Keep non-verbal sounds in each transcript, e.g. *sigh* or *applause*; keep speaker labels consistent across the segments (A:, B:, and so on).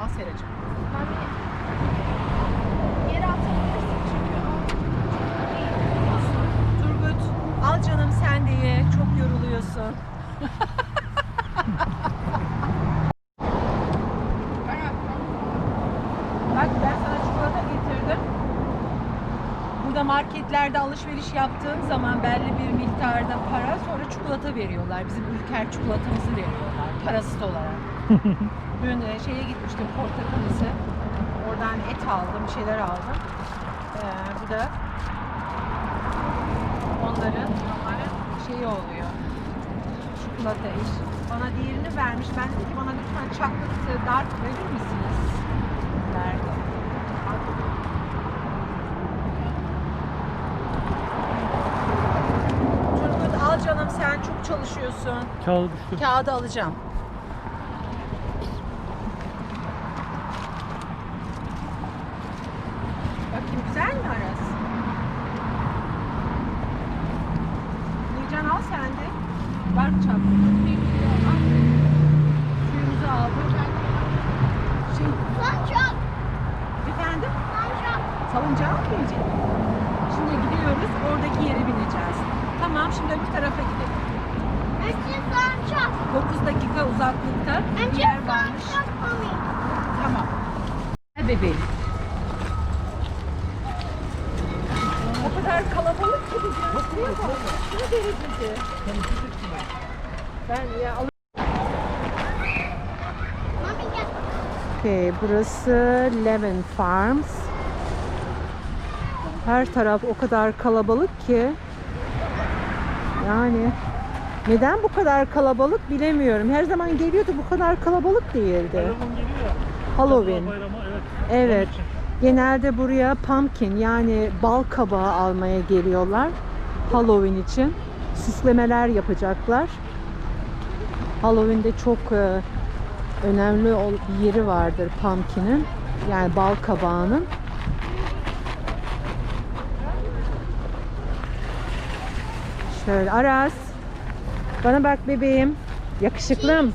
A: Al Seracığım. Turgut, al canım sen de ye. Çok yoruluyorsun. *laughs* Bak ben sana çikolata getirdim. Burada marketlerde alışveriş yaptığın zaman belli bir miktarda para sonra çikolata veriyorlar. Bizim ülker çikolatamızı veriyorlar parasız olarak. *laughs* Bugün e, şeye gitmiştim portakalisi. Oradan et aldım, bir şeyler aldım. Ee, bu da onların şeyi oluyor. Çikolata iş. Bana diğerini vermiş. Ben dedim ki bana lütfen chocolate dark verir misiniz? Verdi. Turgut al canım sen çok çalışıyorsun.
B: Kağıdı düştü.
A: Kağıdı alacağım. Bakayım güzel mi Aras? Nurcan al sen de. Var mı çapkın? Suyumuzu aldık. Şey, efendim? Salıncağa mı binecek? Şimdi gidiyoruz. Oradaki yere bineceğiz. Tamam şimdi öbür tarafa gidelim. 9 dakika uzaklıkta bir yer varmış. Tamam. Gel bebeğim. O kadar kalabalık ki biz yansıyamam. Aşırı derecede. Ben ya al- Okay, burası Levin Farms. Her taraf o kadar kalabalık ki. Yani neden bu kadar kalabalık bilemiyorum. Her zaman geliyordu bu kadar kalabalık değildi. Halloween.
B: Bayramı evet.
A: Genelde buraya pumpkin yani bal kabağı almaya geliyorlar. Halloween için. Süslemeler yapacaklar. Halloween'de çok e, önemli bir yeri vardır pumpkin'in. Yani bal kabağının. Şöyle Aras. Bana bak bebeğim. Yakışıklım.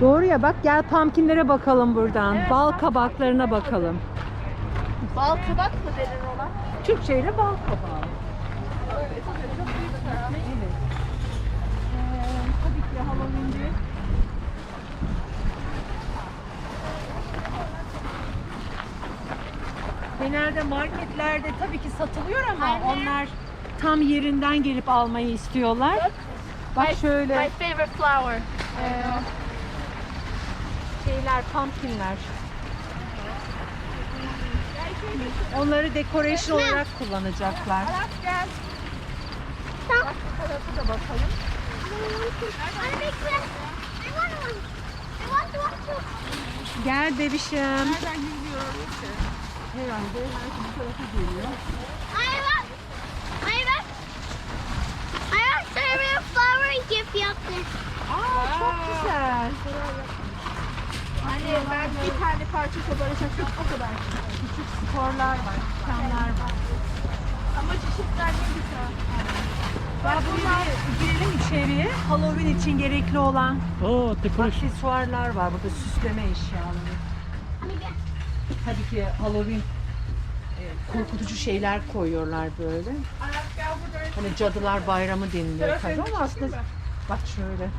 A: Doğru ya bak gel pumpkinlere bakalım buradan. Bal kabaklarına bakalım.
C: Bal kabak mı denir ona?
A: Türkçeyle bal kabağı.
C: Evet. Çok büyük para.
A: Evet. Ee, tabii ki Halloween'de Genelde marketlerde tabii ki satılıyor ama
C: Anne.
A: onlar tam yerinden gelip almayı istiyorlar. Bak
C: My-
A: şöyle
C: My favorite flower.
A: ee, şeyler, pumpkinler. Onları decoration olarak kullanacaklar.
C: gel.
A: Bak bu tarafa da bakalım. Gel bebişim.
C: Nereden gidiyor?
A: Herhalde bu tarafa geliyor. Aa çok güzel.
C: Anne ben bir tane parça kabaracak çok o kadar.
A: Küçük sporlar var, çamlar var.
C: Ama çeşitler ne güzel.
A: Bak bunlar girelim içeriye. Halloween için gerekli olan
B: Aa dekoration.
A: aksesuarlar var burada süsleme eşyaları. Tabii ki Halloween e, korkutucu şeyler koyuyorlar böyle. Hani cadılar bayramı deniliyor tabii ama aslında bak şöyle.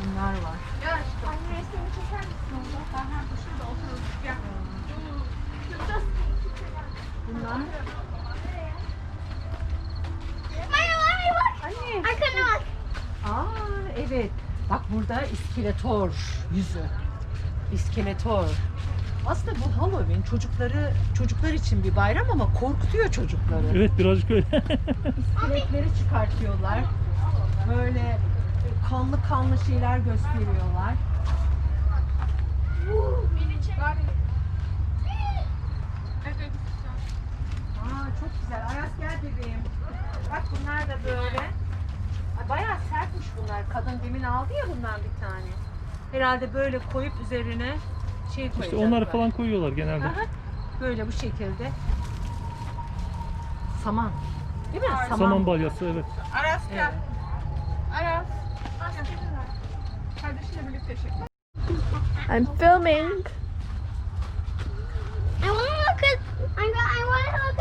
A: Bunlar var.
C: Gel. Anne resmini çeker misin orada? Aha bu şurada otururuz. Gel. Şurada.
A: Bunlar
C: Anne.
A: Aa evet. Bak burada iskeletor yüzü. İskeletor. Aslında bu Halloween çocukları çocuklar için bir bayram ama korkutuyor çocukları.
B: Evet birazcık öyle. *laughs*
A: İskeletleri çıkartıyorlar. Böyle kanlı kanlı şeyler gösteriyorlar. Aa çok güzel. Ayas gel bebeğim. Bak bunlar da böyle. Ay, bayağı sertmiş bunlar. Kadın demin aldı ya bundan bir tane. Herhalde böyle koyup üzerine şey
B: işte
A: koyacaklar.
B: onları falan koyuyorlar genelde.
A: Aha, böyle bu şekilde. Saman. Değil mi? Saman.
B: Saman balyası evet.
C: Aras
A: Evet.
C: gel. Aras. Kardeşinle birlikte çek.
D: I'm filming.
E: I want to look at. I, I want to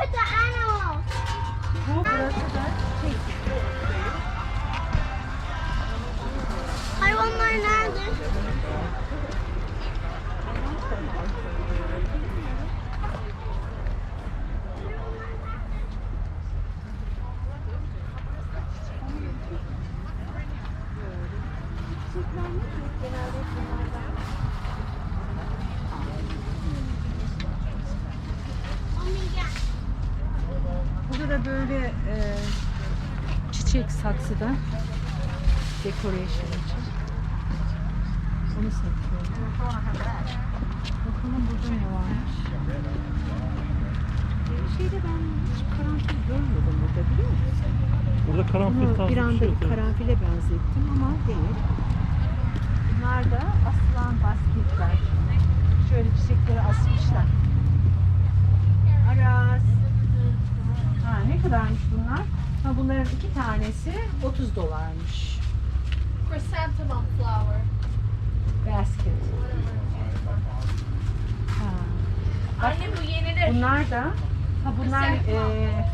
A: saksıda decoration için. Onu satıyor. Bakalım burada ne varmış. Bir şeyde ben hiç karanfil görmedim burada biliyor musun?
B: Burada karanfil
A: Bunu
B: tarzı
A: bir anda
B: şey
A: karanfile benzettim ama değil. Bunlar da asılan basketler. Şöyle çiçekleri asmışlar. Aras. Ha, ne kadarmış bunlar? Ha, bunların iki tanesi 30 dolarmış.
D: Chrysanthemum flower.
A: Basket. Ha.
D: Anne bu yenilir.
A: Bunlar da ha bunlar eee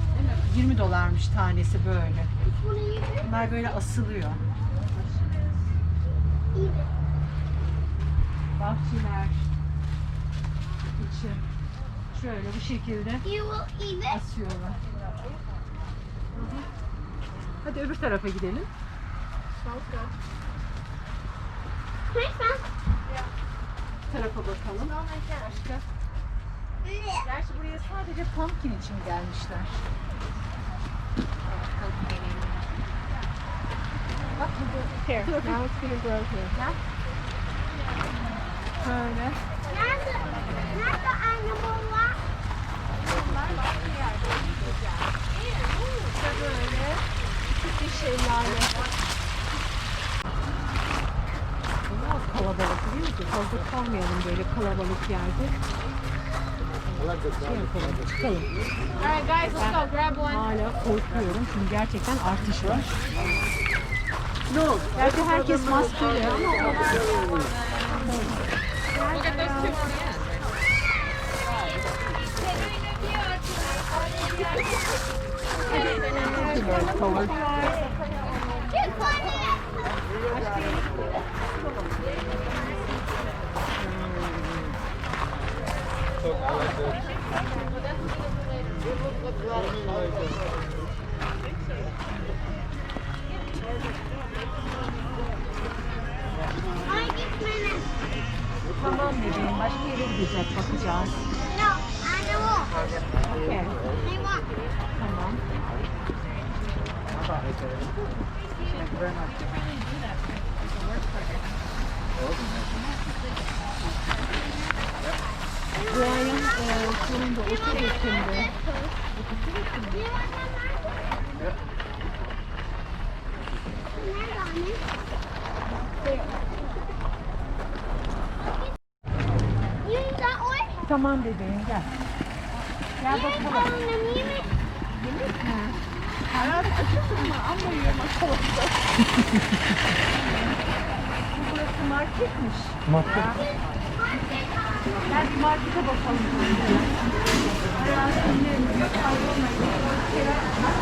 A: 20 dolarmış tanesi böyle. Bunlar böyle asılıyor. Bahçeler. içi. Şöyle bu şekilde
E: You will eat it.
A: asıyorlar. Hı hı. Hadi öbür tarafa gidelim. Tarafa bakalım. Başka? Gerçi buraya sadece pumpkin için gelmişler. Bak burada.
D: Here, now it's gonna grow here.
A: Şöyle.
E: Nerede? Nerede animallar?
A: Biraz kalabalık biliyor musun? Fazla kalmayalım böyle kalabalık yerde. Şey yapalım, çıkalım.
D: Alright guys, let's go grab one.
A: Hala korkuyorum çünkü gerçekten artış var. Oldu? Gerçi herkes maskeli ama
E: Get
A: Tamam bebeğim gel. Gel bakalım.
E: Annem yemek.
A: Yemek mi? Bu burası marketmiş.
B: Market.
A: Gel bir markete bakalım. Hayatımda büyük kaybolmayın.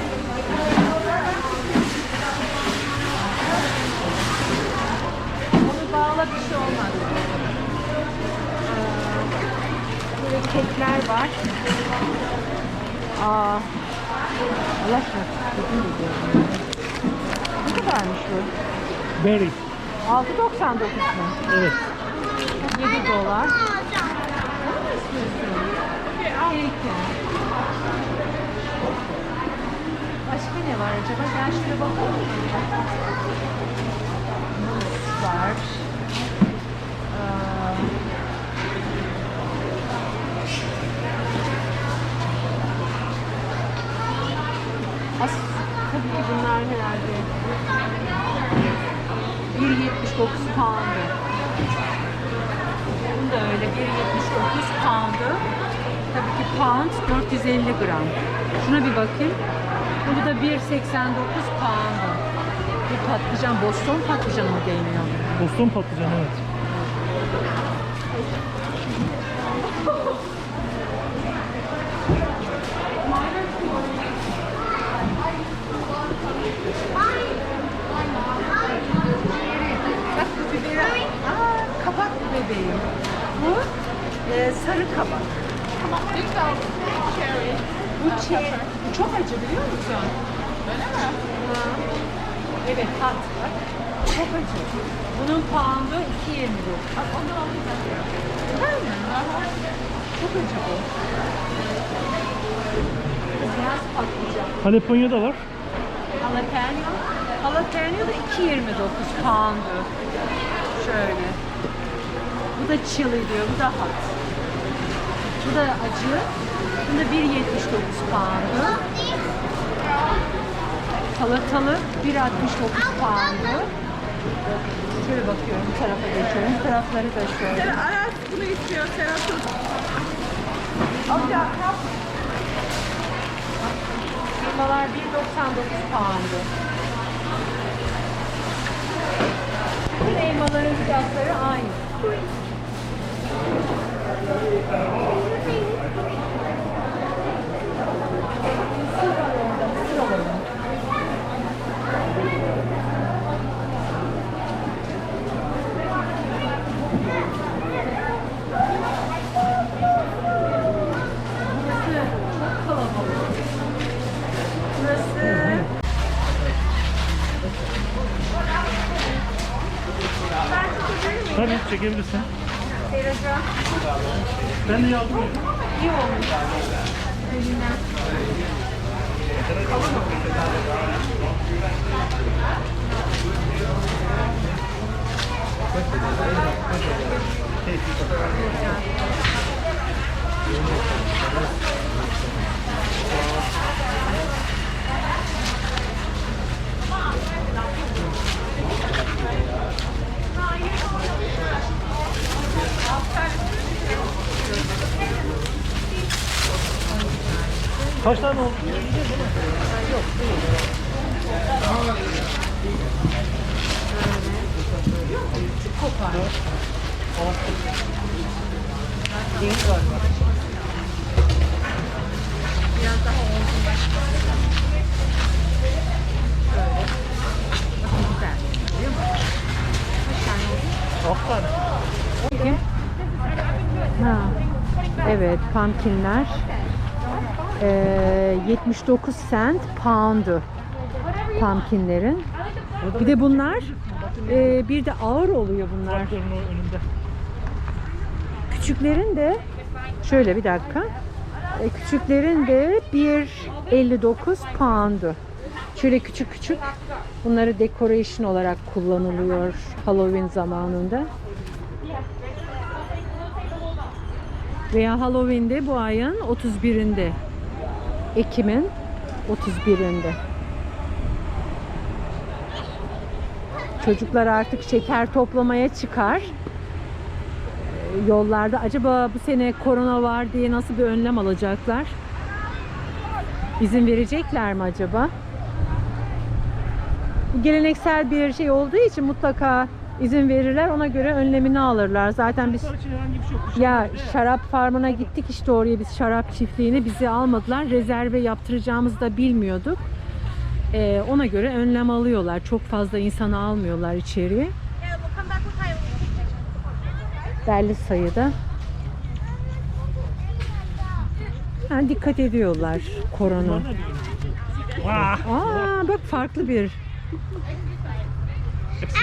A: Bir bağla bir şey olmaz. Ee, Böyle kekler var. Aa, Allah aşkına. Ne kadarmış bu?
B: Berry.
A: 6.99 mu?
B: Evet.
A: 7 dolar. Peki. Başka ne var acaba? Gel şuraya bakalım. Muz var. Aa, As tabii ki bunlar herhalde 1.79 pound'u. Bunu da öyle 1.79 pound'u. Tabii ki pound 450 gram. Şuna bir bakayım. Bu da 1.89 pound'u. Patlıcan Boston patlıcanı mı deniyor?
B: Boston patlıcanı evet.
A: Bak bu biberi. Aa, kabak bebeğim. Bu e, sarı kabak. Bu çe bu çok acı biliyor musun? Öyle mi? Ha. Evet tat bak. Çok acı. Bunun pound'u 2.20 bu. Bak onu alacağım. Güzel mi? Çok acı bu. Beyaz patlıcan.
B: Jalapeno da var.
A: Jalapeno. Jalapeno da 2.29 pound'u. Şöyle. Bu da chili diyor. Bu da hot. Bu da acı. Bu da 1.79 pound'u. Salatalı 1.69 pound'u. Şöyle bakıyorum tarafa geçiyorum. Tarafları da şöyle.
C: Aras bunu istiyor. Serap tut.
A: Kıymalar 1.99 pound'u. Bütün elmaların fiyatları aynı. Mısır var orada, mısır alalım. Burası çok kalabalık. Burası
B: Tabii çekebilirsin. Ben de yardım edeyim.
A: İyi olmuş. Elinden.
B: Kaç tane oldu?
A: Kopar. Biraz daha olgunlaştı. Böyle. Bakın güzel. Görüyor musun? Kaç tane oldu?
B: 6 tane.
A: Ha. Evet, pumpkinler. Ee, 79 cent pound'u pumpkinlerin. Bir de bunlar e, bir de ağır oluyor bunlar. Küçüklerin de şöyle bir dakika. E, küçüklerin de 1.59 pound'u. Şöyle küçük küçük bunları decoration olarak kullanılıyor Halloween zamanında. Veya Halloween'de bu ayın 31'inde. Ekim'in 31'inde. Çocuklar artık şeker toplamaya çıkar yollarda acaba bu sene korona var diye nasıl bir önlem alacaklar? İzin verecekler mi acaba? Bu geleneksel bir şey olduğu için mutlaka izin verirler. Ona göre önlemini alırlar. Zaten biz
B: Bunlar için herhangi bir şey yok.
A: ya şarap farmına gittik işte oraya biz şarap çiftliğini bizi almadılar. Rezerve yaptıracağımızı da bilmiyorduk. Ee, ona göre önlem alıyorlar. Çok fazla insanı almıyorlar içeriye. Belli sayıda. Yani dikkat ediyorlar korona. Aa bak farklı bir.
B: Hepsi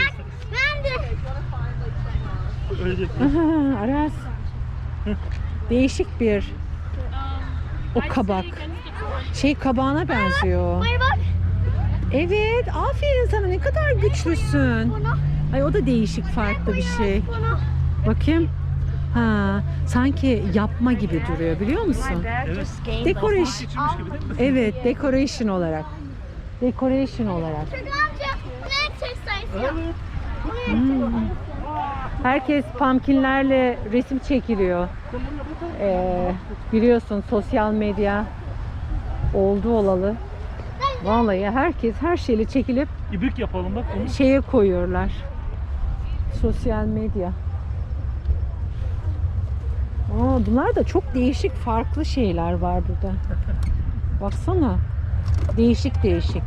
E: Ben de
B: Ölecek.
A: Aha, *laughs* Aras. Değişik bir o kabak. Şey kabağına benziyor.
E: Hayır bak.
A: Evet, aferin sana. Ne kadar güçlüsün. Ay o da değişik, farklı bir şey. Bakayım. Ha, sanki yapma gibi duruyor biliyor musun?
B: Evet.
A: Decoration.
B: Geçirmiş gibi değil mi?
A: Evet, decoration olarak. Decoration olarak. Hmm. Herkes pumpkinlerle resim çekiliyor. Ee, biliyorsun sosyal medya oldu olalı. Vallahi herkes her şeyle çekilip
B: İbrik yapalım bak. Onu.
A: şeye koyuyorlar. Sosyal medya. Aa, bunlar da çok değişik farklı şeyler var burada. Baksana. Değişik değişik.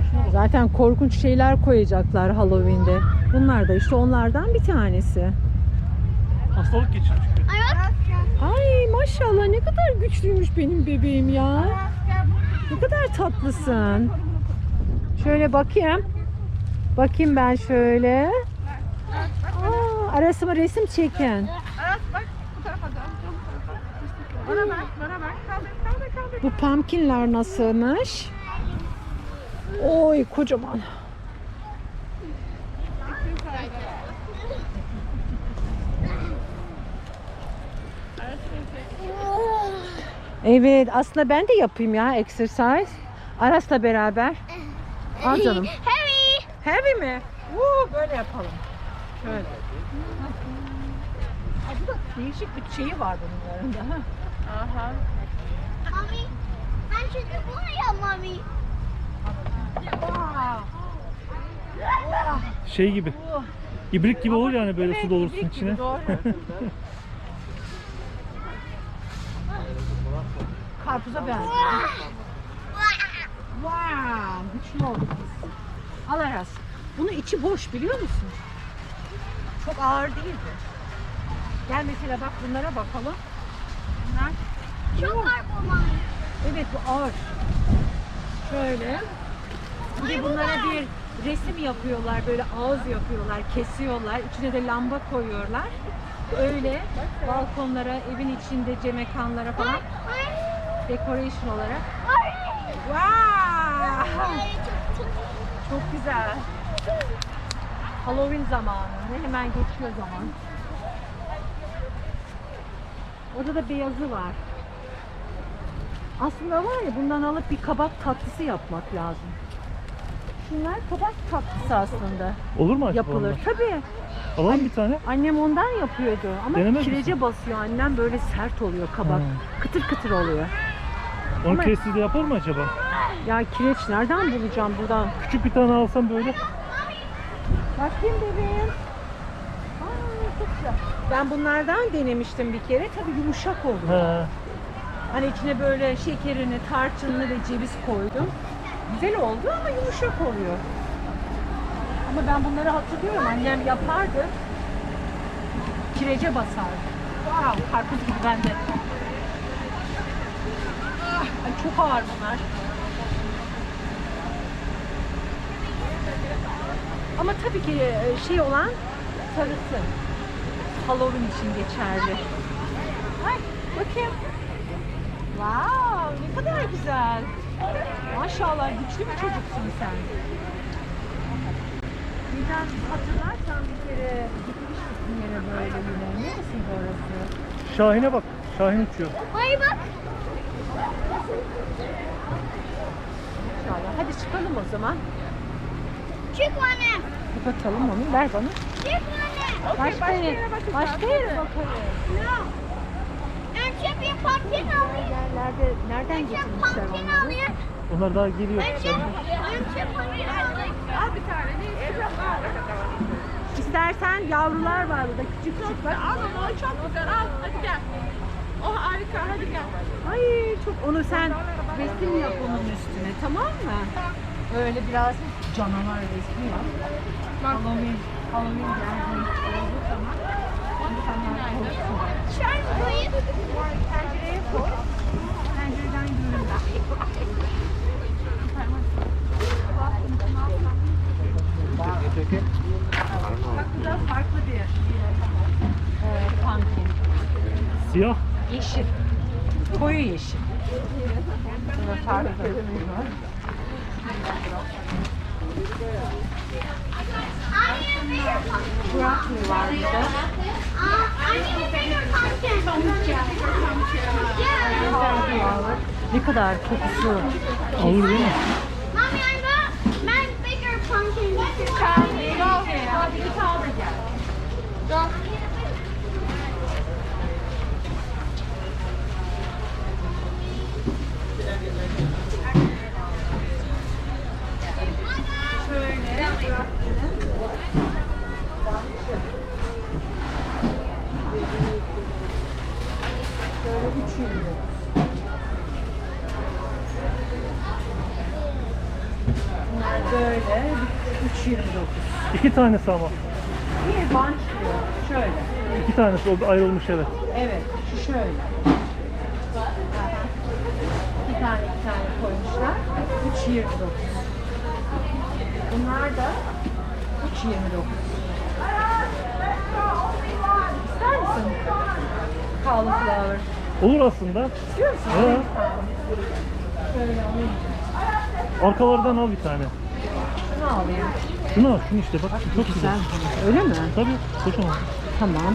B: Bak.
A: Zaten korkunç şeyler koyacaklar Halloween'de. Bunlar da işte onlardan bir tanesi.
B: Hastalık geçirmiş gibi.
E: Ay
A: maşallah ne kadar güçlüymüş benim bebeğim ya. Ne kadar tatlısın. Şöyle bakayım. Bakayım ben şöyle. Aa, arasıma resim çekin.
C: Bu tarafa dön.
A: Oy kocaman. Evet aslında ben de yapayım ya exercise. Aras'la beraber. Al canım. *laughs*
E: Harry.
A: Heavy mi? Woo, böyle yapalım. Şöyle. Aa, bu da değişik bir şeyi var bunların da. ha.
C: Aha.
E: Mami. Ben çünkü bunu yap mami.
B: Şey gibi. İbrik gibi olur yani böyle su dolursun içine. *laughs*
A: Karpuza benziyor. Wow, güçlü olduk biz. Al Aras. Bunun içi boş biliyor musun? Çok ağır değildi. Gel mesela bak bunlara bakalım. Bunlar
E: Çok ağır bu mami.
A: Evet bu ağır. Şöyle. Bir de bunlara bir resim yapıyorlar. Böyle ağız yapıyorlar, kesiyorlar. İçine de lamba koyuyorlar. Öyle balkonlara, evin içinde cemekanlara falan decoration olarak. Wow!
E: Çok
A: güzel. Halloween zamanı. Hemen geçiyor zaman. Orada da beyazı var. Aslında var ya bundan alıp bir kabak tatlısı yapmak lazım. Şunlar kabak tatlısı aslında.
B: Olur mu acaba
A: Yapılır.
B: onlar?
A: Tabii.
B: Alalım bir tane.
A: Annem ondan yapıyordu. Ama
B: Denemez
A: kirece basıyor. Annem böyle sert oluyor kabak.
B: Hmm.
A: Kıtır kıtır oluyor.
B: Onu
A: Ama-
B: kestiği de yapar mı acaba?
A: Ya kireç nereden bulacağım buradan?
B: Küçük bir tane alsam böyle.
A: Bakayım bebeğim. Aa, çok güzel. Ben bunlardan denemiştim bir kere. Tabii yumuşak oluyor.
B: He.
A: Hani içine böyle şekerini, tarçınını ve ceviz koydum. Güzel oldu ama yumuşak oluyor. Ama ben bunları hatırlıyorum. Annem yapardı. Kirece basardı. Wow, karpuz gibi bende. Ah, ay çok ağır bunlar. Ama tabii ki e, şey olan sarısı. Halloween için geçerli. Ay bakayım. Wow ne kadar güzel. Maşallah güçlü bir çocuksun sen. Birden hatırlarsan bir kere gitmiştik bir yere böyle yine. Neresiydi orası?
B: Şahin'e bak. Şahin uçuyor.
E: Ay bak.
A: İnşallah. Hadi çıkalım o zaman.
E: Çık anne.
A: Kapatalım onu. Ver bana.
E: Çık anne.
A: Başka, yere, başka yere bakalım.
E: No. Bir pumpkin alayım.
A: Yerlerde nereden getirmişler onları?
B: Onlar daha geliyor.
E: Önce, önce pumpkin alayım.
C: Al bir tane. Ne istiyorsun? Al.
A: İstersen yavrular var burada küçük küçük bak.
C: Al onu, o çok güzel. Al, hadi gel. Oh harika, hadi gel.
A: Ay çok onu sen resim yap onun üstüne tamam mı? Öyle biraz canavar resmi yap. Halloween, Halloween olduğu zaman
E: Şarkıyı
A: pencereye koy. Bu da bir e.
B: Siyah.
A: Yeşil. Koyu yeşil. Buna farklı
E: a bigger pumpkin. Yeah.
A: Ne kadar kokusu.
B: Alır değil mi?
E: Mommy, Pumpkin.
A: Böyle 3.29.
B: İki tanesi ama.
A: Bir bunch diyor. Şöyle.
B: İki tanesi o ayrılmış evet.
A: Evet. Şu şöyle. İki tane iki tane koymuşlar. 3.29. Bunlar da 3.29. İster misin? Cauliflower.
B: Olur aslında.
A: İstiyor musun?
B: Arkalardan al bir tane.
A: Şunu alayım.
B: Şunu al, şunu işte bak. Çok güzel.
A: Öyle mi?
B: Tabii, kocaman.
A: Tamam.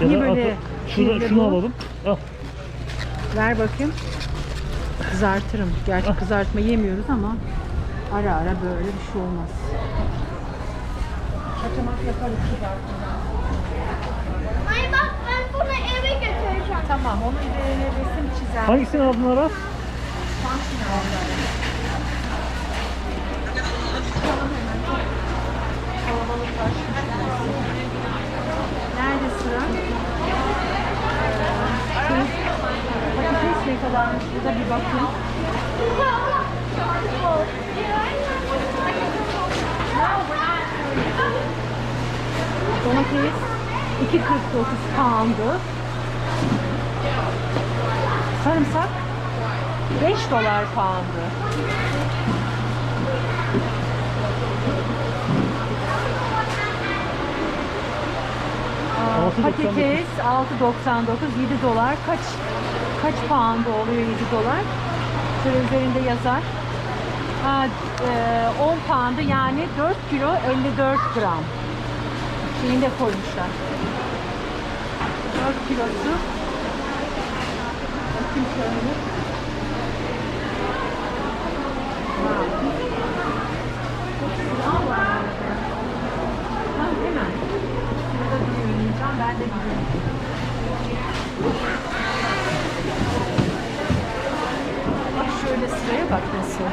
B: Ya
A: Niye
B: da
A: böyle
B: arka- şurada, şunu
A: bu?
B: alalım. Al.
A: Ver bakayım. Kızartırım. Gerçi kızartma yemiyoruz ama ara ara böyle bir şey olmaz. Kaçamak yaparız kızartma.
E: Ay bak ben bunu eve götüreceğim.
A: Tamam, onun üzerine resim çizer.
B: Hangisini aldın Aras?
A: Nerede sıra? Patates ne kadarmış? Burada bir bakayım. Domates 2.49 pound'u. Sarımsak 5 dolar pound'u. Aa,
B: 6.99.
A: Patates 6.99 7 dolar kaç kaç pound oluyor 7 dolar? Şöyle üzerinde yazar. Ha, e, 10 pound'u yani 4 kilo 54 gram. Şeyini de koymuşlar. 4 kilosu. Bakayım şöyle. Wow. Çok sıra var. Ha, hemen. Şurada bir oynayacağım. Ben de biliyorum. Bak şöyle sıraya bak nasıl.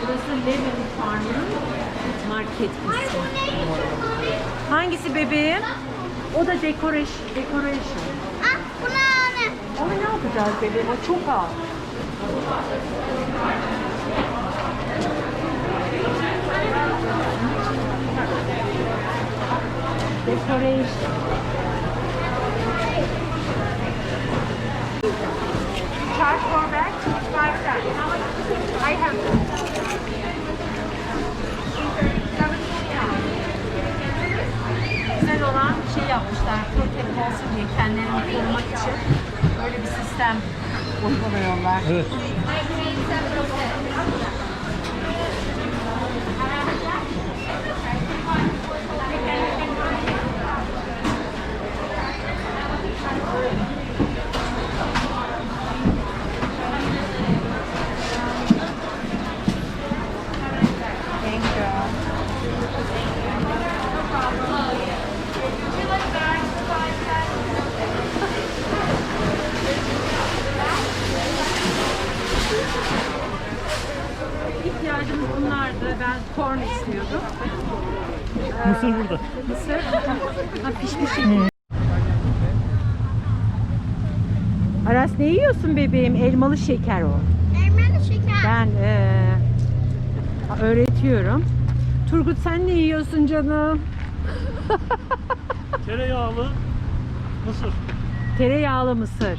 A: Burası Levin Farm'ın market kısmı. Hangisi bebeğim? Da decoration. decoration.
E: Ah bunu anne.
A: Ama ne yapacağız bebeğim? O çok ağır. Decoration. Charge for bag, five much? I have Güzel olan şey yapmışlar, protek olsun diye kendilerini korumak için böyle bir sistem uyguluyorlar.
B: Evet.
A: Thank *laughs* Ben corn istiyordum.
B: Mısır burada.
A: Mısır. Ha, pişmiş şekilde. Aras ne yiyorsun bebeğim? Elmalı şeker o.
E: Elmalı şeker.
A: Ben eee, öğretiyorum. Turgut sen ne yiyorsun canım? *laughs*
B: Tereyağlı mısır.
A: Tereyağlı mısır.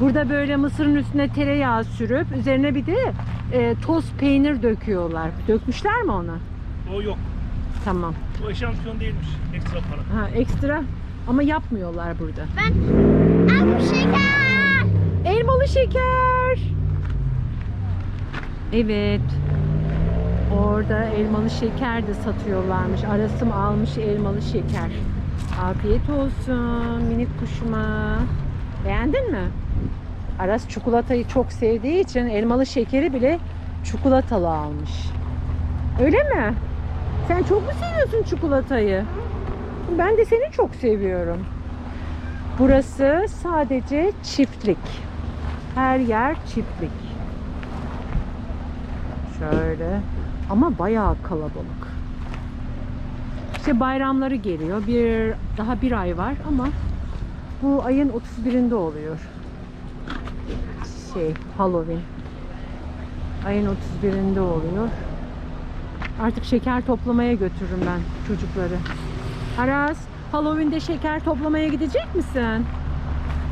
A: Burada böyle mısırın üstüne tereyağı sürüp üzerine bir de e, toz peynir döküyorlar. Dökmüşler mi onu?
B: O yok.
A: Tamam.
B: O eşantiyon değilmiş. Ekstra para.
A: Ha, ekstra ama yapmıyorlar burada.
E: Ben Al şeker.
A: Elmalı şeker. Evet. Orada elmalı şeker de satıyorlarmış. Arasım almış elmalı şeker. Afiyet olsun minik kuşuma. Beğendin mi? Aras çikolatayı çok sevdiği için elmalı şekeri bile çikolatalı almış. Öyle mi? Sen çok mu seviyorsun çikolatayı? Ben de seni çok seviyorum. Burası sadece çiftlik. Her yer çiftlik. Şöyle. Ama bayağı kalabalık. İşte bayramları geliyor. Bir daha bir ay var ama bu ayın 31'inde oluyor. Şey, Halloween. Ayın 31'inde oluyor. Artık şeker toplamaya götürürüm ben çocukları. Aras, Halloween'de şeker toplamaya gidecek misin?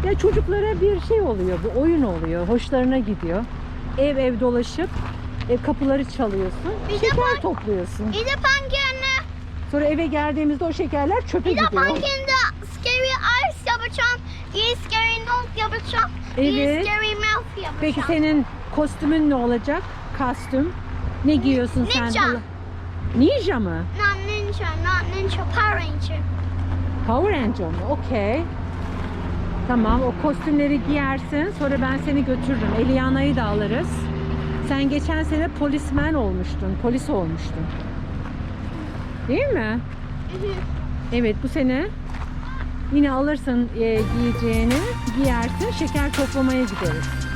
A: Ya çocuklara bir şey oluyor, bu oyun oluyor, hoşlarına gidiyor. Ev ev dolaşıp e, kapıları çalıyorsun,
E: Bir de
A: şeker topluyorsun.
E: Bir de pankenle.
A: Sonra eve geldiğimizde o şekerler çöpe
E: Bir de
A: gidiyor.
E: pankende scary eyes yapacağım. Scary nose yapacağım.
A: Evet. Peki senin kostümün ne olacak? Kostüm. Ne giyiyorsun sen?
E: Ninja.
A: Ninja mı?
E: Not ninja, not ninja, Power Ranger.
A: Power Ranger mı? Okey. Tamam o kostümleri giyersin. Sonra ben seni götürürüm. Eliana'yı da alırız. Sen geçen sene polismen olmuştun. Polis olmuştun. Değil mi? Evet bu sene yine alırsın e, giyeceğini giyersin. Şeker toplamaya gideriz.